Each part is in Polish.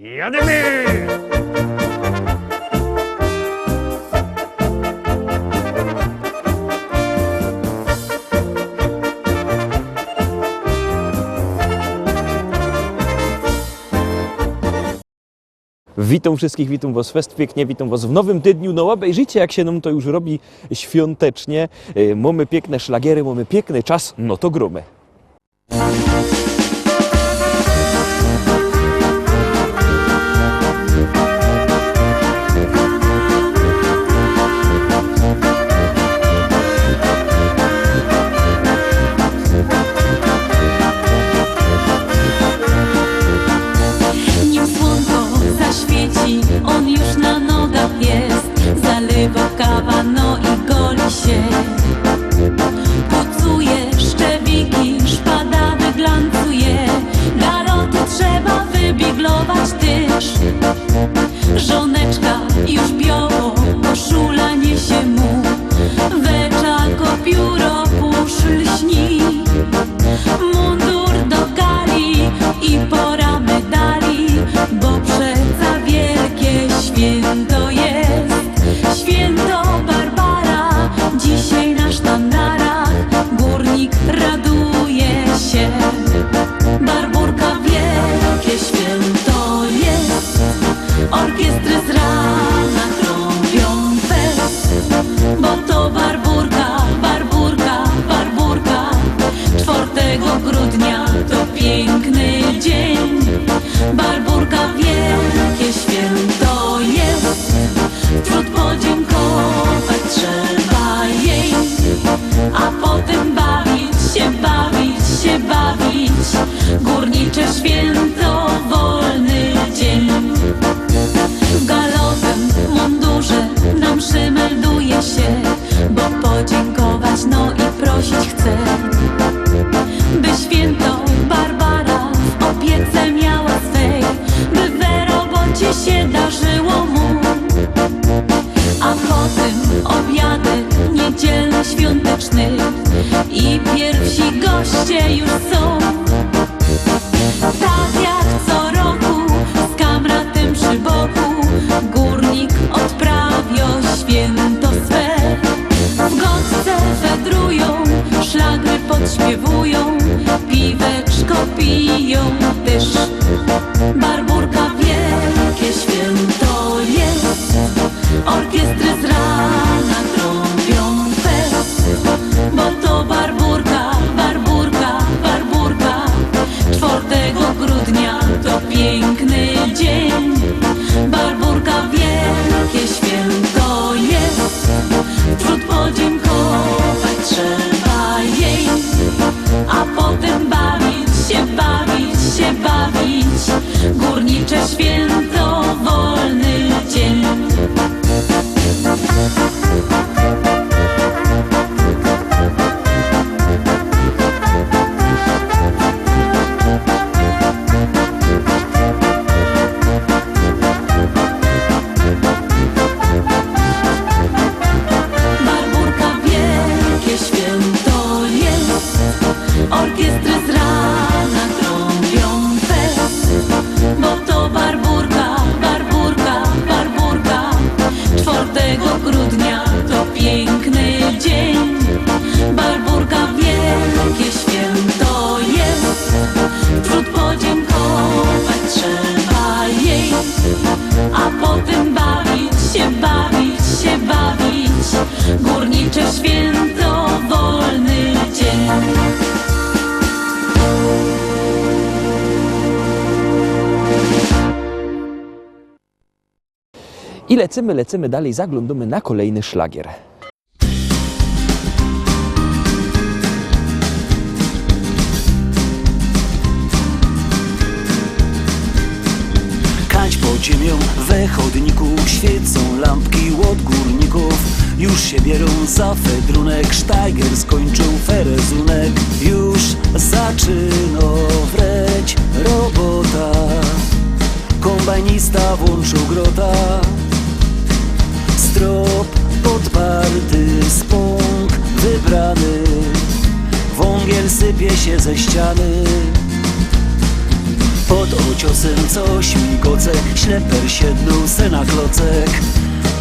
Jademy! Witam wszystkich, witam was fest pięknie, witam was w nowym tydniu. No obejrzyjcie jak się nam to już robi świątecznie. E, mamy piękne szlagiery, mamy piękny czas, no to grumy. goście już są. nasze święto. I lecimy, lecimy dalej, zaglądamy na kolejny szlagier. Kać pod ziemią, we chodniku świecą lampki od górników już się bierą za fedrunek Steiger skończył ferezunek. Już zaczyna wreć robota. Kombajnista włączył grota. Strop podparty Spąk wybrany. Wągiel sypie się ze ściany. Pod ociosem coś migoce Śleper siednął se na klocek.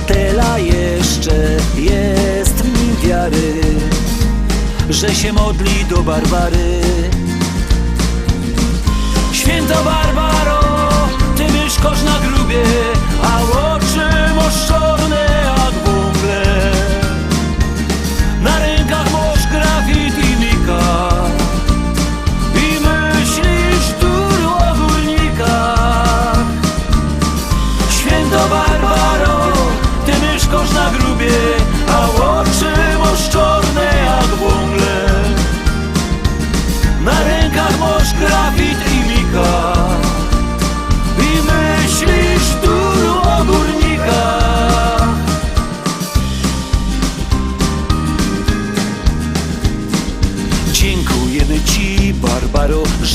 Tela jeszcze jest nim wiary Że się modli do Barbary. Święto Barbaro,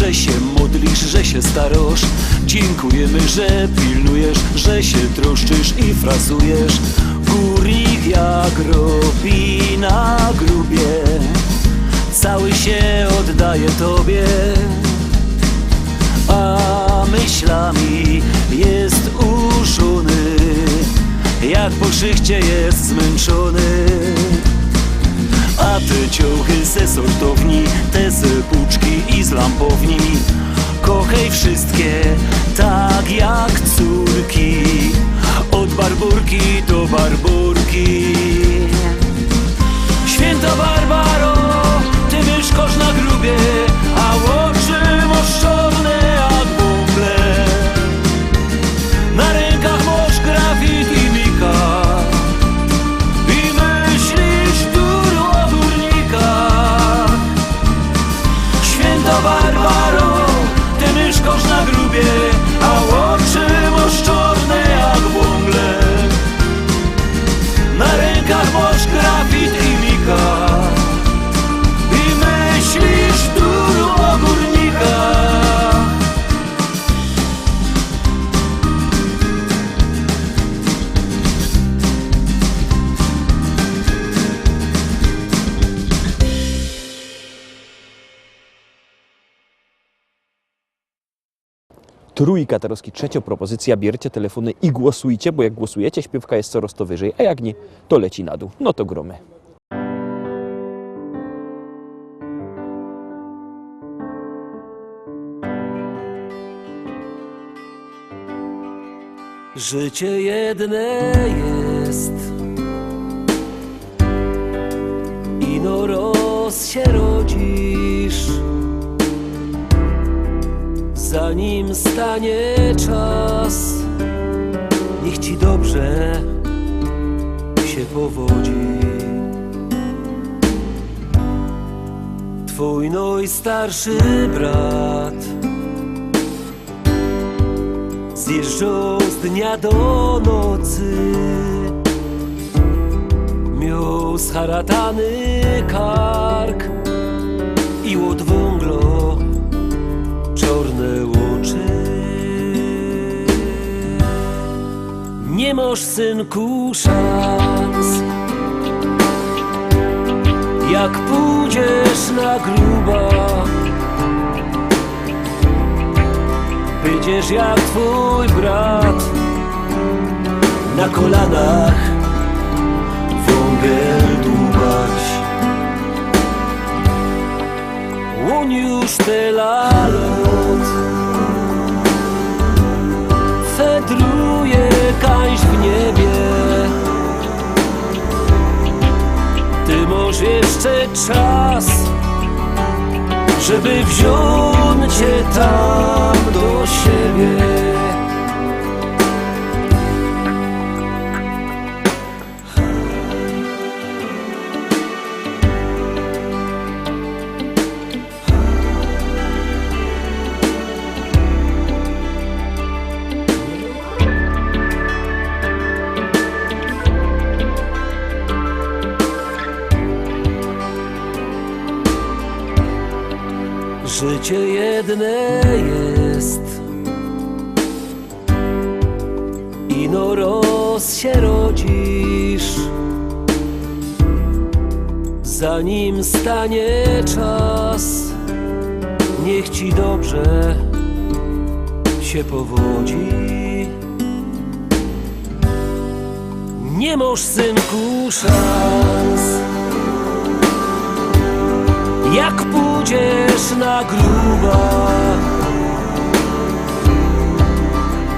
że się modlisz, że się starosz. Dziękujemy, że pilnujesz, że się troszczysz i frasujesz. Górnik jak robi na grubie. Cały się oddaje Tobie. A myślami jest uszony. Jak po szychcie jest zmęczony. A te ciuchy ze sortowni, te z puczki lampowni Kochaj wszystkie tak jak córki. Od barburki do barburki grubie Trójka Taroski, trzecia propozycja, bierzcie telefony i głosujcie, bo jak głosujecie, śpiewka jest coraz to wyżej, a jak nie, to leci na dół. No to gromy. Życie jedne jest Ino roz się rodzisz Zanim stanie czas. Niech ci dobrze się powodzi. Twój najstarszy brat Zjeżdżał z dnia do nocy. Miał scharatany kark I od Nie masz synku szans. Jak pójdziesz na gruba Będziesz jak twój brat Na kolanach wągiel dłubać. Łoń już tyle lot Fedruje kaś w niebie Ty masz jeszcze czas żeby wziąć cię tam do siebie. Jedne jest Ino się rodzisz Zanim stanie czas Niech ci dobrze cię powodzi. Nie masz synku szans. Jak pójdziesz na gruba,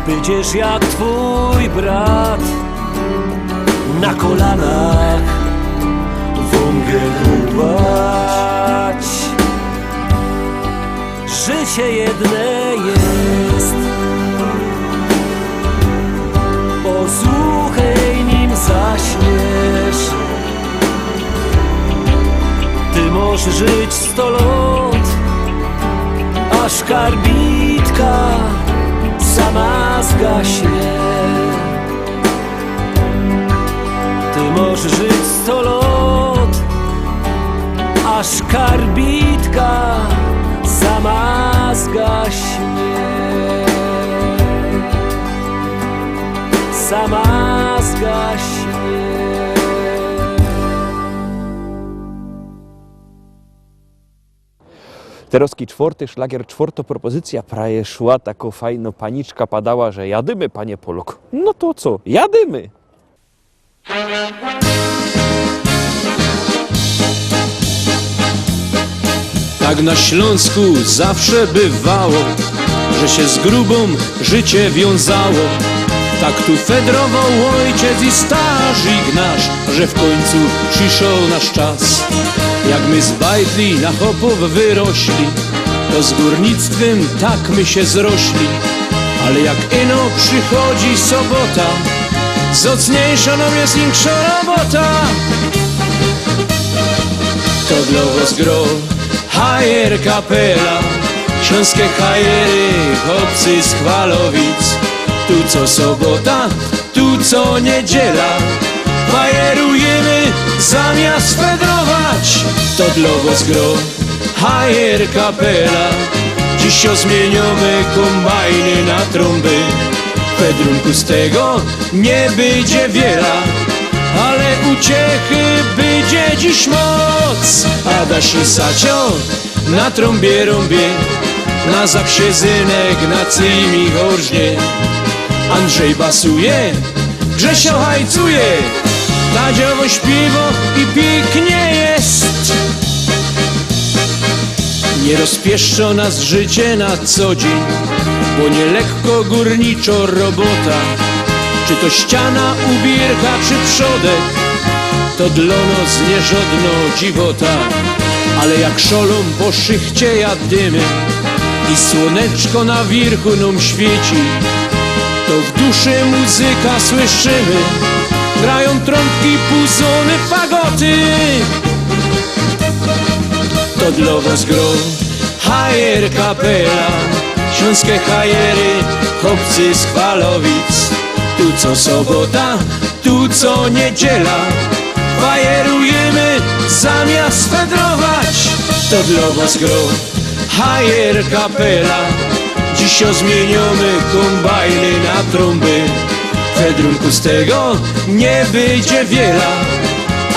będziesz jak twój brat na kolanach węgiel dbać. Życie jedne jest, Możesz żyć sto lat, aż karbitka sama zgaśnie. Ty możesz żyć sto lat, aż karbitka sama zgaśnie. Sama zgaśnie. Teroski czwarty szlagier, czwarta propozycja praje szła, tako fajno paniczka padała, że jadymy, panie Polok. No to co, jadymy! Tak na Śląsku zawsze bywało, że się z grubą życie wiązało. Tak tu fedrował ojciec i strażnik nasz, że w końcu przyszedł nasz czas. Jak my z bajtli na chopów wyrośli, to z górnictwem tak my się zrośli. Ale jak ino przychodzi sobota, zocniejsza nam jest większa robota. To dla was gro Hajer kapela Śląskie hajery, chłopcy z Chwalowic. Tu co sobota, tu co niedziela Fajerujemy zamiast fedrować To dla was gro. Hajer kapela Dziś zmieniamy kombajny na trąby. Pedrunku z tego nie będzie wiele ale uciechy będzie dziś moc. Adaś i Sacio na trąbie rąbie Na zaksiezynek na cymi chorznie. Andrzej basuje, Grzesio hajcuje Tadziowo śpiewo i pięknie jest nie rozpieszczo nas życie na co dzień, bo nie lekko górniczo robota. Czy to ściana, ubierka, czy przodek, to dla nas nieżodno dziwota. Ale jak szolą po szychcie jadymy i słoneczko na wierchu nam świeci, to w duszy muzyka słyszymy, grają trąbki, puzony, fagoty to dla was gro Hajer kapela, śląskie hajery, chłopcy z Chwalowic. Tu co sobota, tu co niedziela, fajerujemy zamiast fedrować. To dla was gro Hajer kapela, dziś zmieniamy kombajny na trąby. Fedrunku z tego nie będzie wiele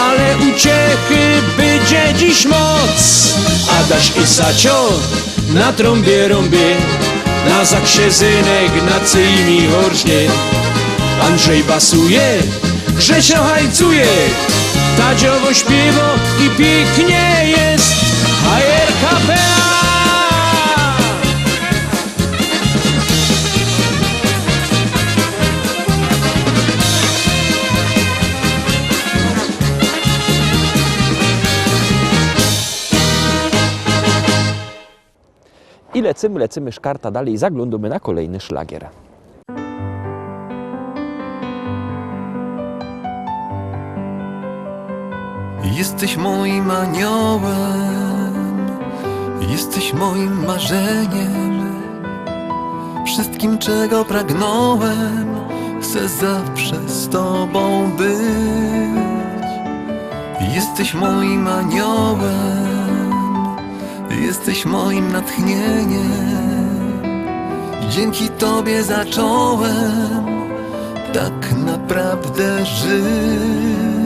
ale uciechy będzie dziś moc. Adaś i Sacio na trąbie rąbie, na zaksiezynek na cyjmi chorznie. Andrzej basuje, Grzesio hajcuje, Tadziowo śpiewo i pięknie jest. Hajer lecymy, lecymy szkarta dalej, zaglądamy na kolejny szlagier. Jesteś moim aniołem, jesteś moim marzeniem, wszystkim czego pragnąłem, chcę zawsze z Tobą być. Jesteś moim aniołem, jesteś moim natchnieniem, dzięki Tobie zacząłem tak naprawdę żyć.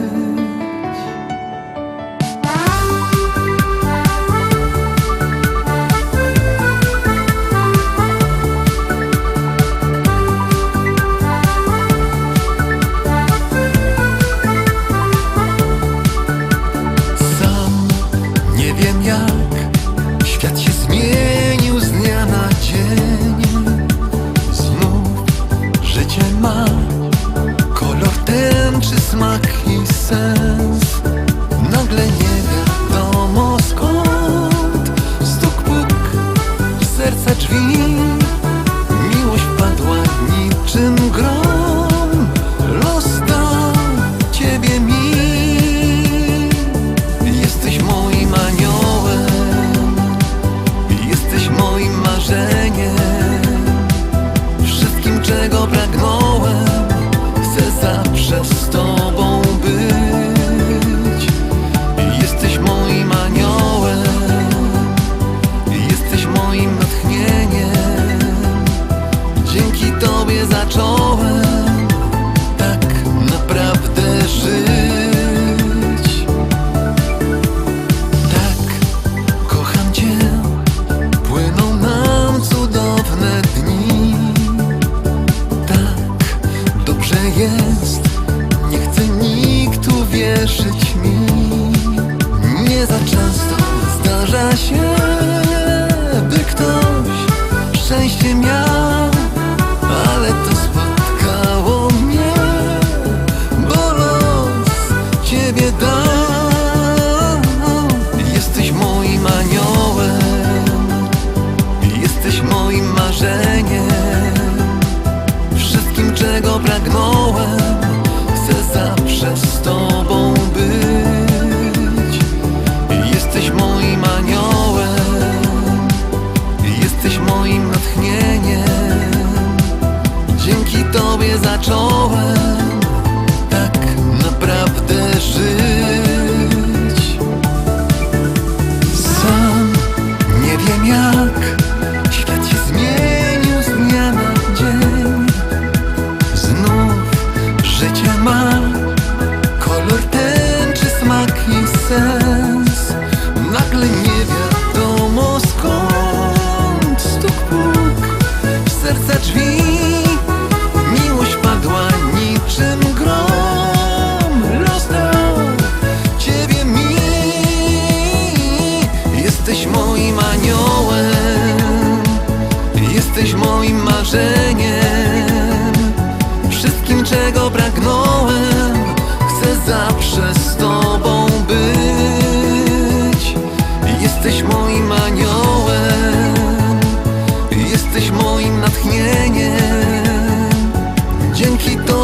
jest. Nie chce nikt uwierzyć mi. Nie za często zdarza się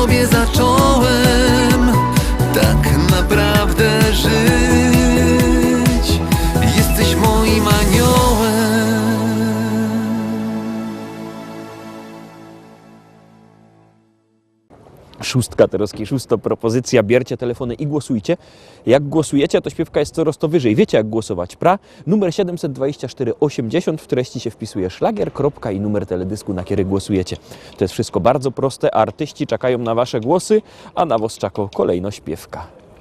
tobie zacząłem. Śpiewka Teroskiej, szósta propozycja, bierzcie telefony i głosujcie. Jak głosujecie, to śpiewka jest coraz to wyżej. Wiecie, jak głosować, pra? Numer 72480, w treści się wpisuje szlagier, kropka i numer teledysku, na który głosujecie. To jest wszystko bardzo proste, artyści czekają na Wasze głosy, a na Wosczako kolejno śpiewka.